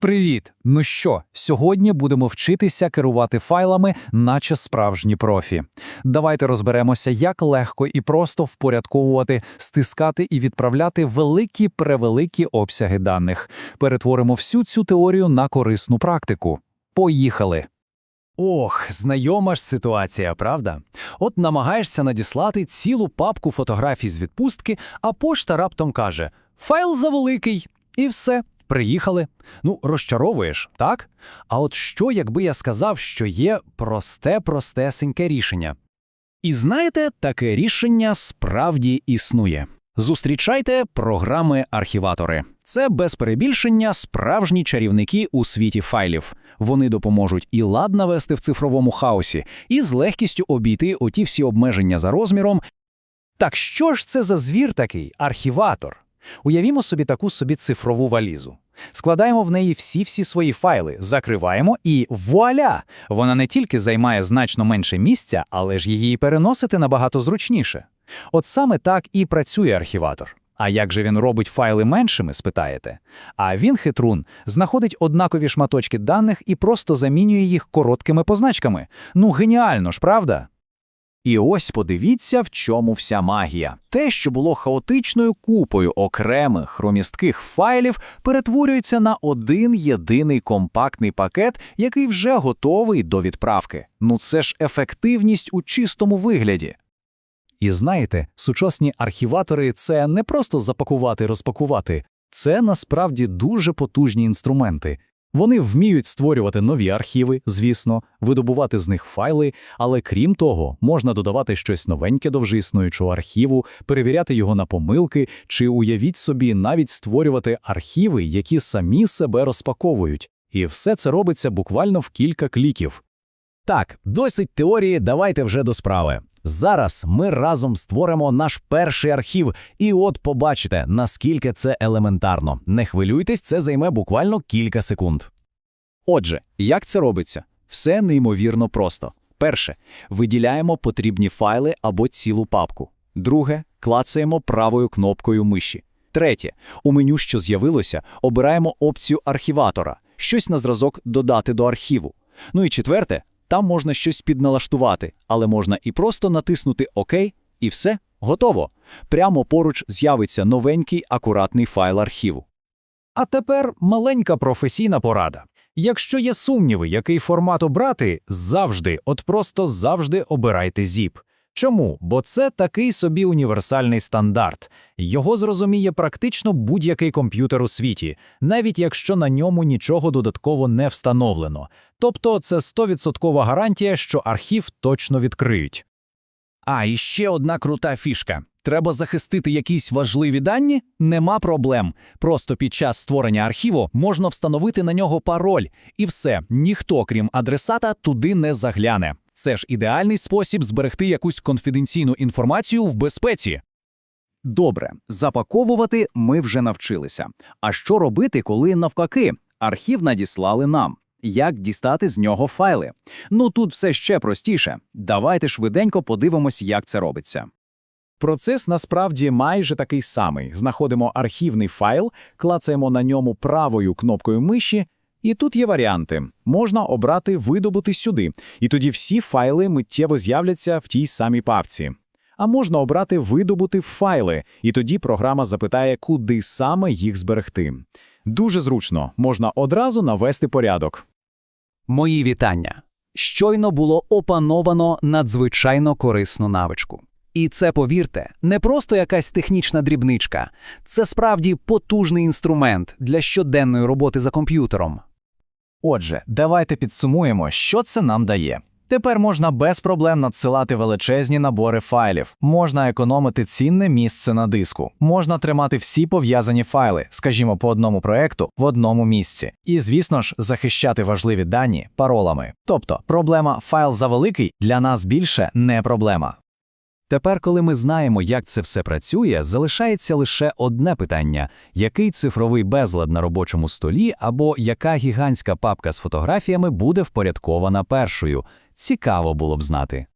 Привіт! Ну що, сьогодні будемо вчитися керувати файлами, наче справжні профі. Давайте розберемося, як легко і просто впорядковувати, стискати і відправляти великі превеликі обсяги даних. Перетворимо всю цю теорію на корисну практику. Поїхали! Ох, знайома ж ситуація, правда? От намагаєшся надіслати цілу папку фотографій з відпустки, а пошта раптом каже: файл завеликий, і все. Приїхали. Ну, розчаровуєш, так? А от що, якби я сказав, що є просте простесеньке рішення? І знаєте, таке рішення справді існує. Зустрічайте програми-архіватори. Це без перебільшення справжні чарівники у світі файлів. Вони допоможуть і лад навести в цифровому хаосі, і з легкістю обійти оті всі обмеження за розміром. Так що ж це за звір такий архіватор? Уявімо собі таку собі цифрову валізу. Складаємо в неї всі-всі свої файли, закриваємо і вуаля! Вона не тільки займає значно менше місця, але ж її переносити набагато зручніше. От саме так і працює архіватор. А як же він робить файли меншими, спитаєте? А він, хитрун, знаходить однакові шматочки даних і просто замінює їх короткими позначками. Ну, геніально ж, правда? І ось подивіться, в чому вся магія. Те, що було хаотичною купою окремих хромістких файлів, перетворюється на один єдиний компактний пакет, який вже готовий до відправки. Ну це ж ефективність у чистому вигляді. І знаєте, сучасні архіватори це не просто запакувати, розпакувати, це насправді дуже потужні інструменти. Вони вміють створювати нові архіви, звісно, видобувати з них файли, але крім того, можна додавати щось новеньке до вже існуючого архіву, перевіряти його на помилки, чи уявіть собі, навіть створювати архіви, які самі себе розпаковують. І все це робиться буквально в кілька кліків. Так, досить теорії, давайте вже до справи. Зараз ми разом створимо наш перший архів, і от побачите, наскільки це елементарно. Не хвилюйтесь, це займе буквально кілька секунд. Отже, як це робиться? Все неймовірно просто. Перше, виділяємо потрібні файли або цілу папку. Друге, клацаємо правою кнопкою миші. Третє, у меню, що з'явилося, обираємо опцію архіватора, щось на зразок додати до архіву. Ну і четверте, там можна щось підналаштувати, але можна і просто натиснути ОК, і все, готово. Прямо поруч з'явиться новенький акуратний файл архіву. А тепер маленька професійна порада. Якщо є сумніви, який формат обрати, завжди, от просто завжди обирайте ZIP. Чому? Бо це такий собі універсальний стандарт. Його зрозуміє практично будь-який комп'ютер у світі, навіть якщо на ньому нічого додатково не встановлено. Тобто це 100% гарантія, що архів точно відкриють. А і ще одна крута фішка. Треба захистити якісь важливі дані? Нема проблем. Просто під час створення архіву можна встановити на нього пароль, і все, ніхто, крім адресата, туди не загляне. Це ж ідеальний спосіб зберегти якусь конфіденційну інформацію в безпеці. Добре, запаковувати ми вже навчилися. А що робити, коли навпаки архів надіслали нам? Як дістати з нього файли? Ну тут все ще простіше. Давайте швиденько подивимось, як це робиться. Процес насправді майже такий самий. Знаходимо архівний файл, клацаємо на ньому правою кнопкою миші, і тут є варіанти. Можна обрати видобути сюди, і тоді всі файли миттєво з'являться в тій самій папці. А можна обрати видобути файли, і тоді програма запитає, куди саме їх зберегти. Дуже зручно, можна одразу навести порядок. Мої вітання. Щойно було опановано надзвичайно корисну навичку. І це, повірте, не просто якась технічна дрібничка, це справді потужний інструмент для щоденної роботи за комп'ютером. Отже, давайте підсумуємо, що це нам дає. Тепер можна без проблем надсилати величезні набори файлів, можна економити цінне місце на диску, можна тримати всі пов'язані файли, скажімо, по одному проекту в одному місці, і, звісно ж, захищати важливі дані паролами. Тобто, проблема файл завеликий для нас більше не проблема. Тепер, коли ми знаємо, як це все працює, залишається лише одне питання: який цифровий безлад на робочому столі або яка гігантська папка з фотографіями буде впорядкована першою. Цікаво було б знати.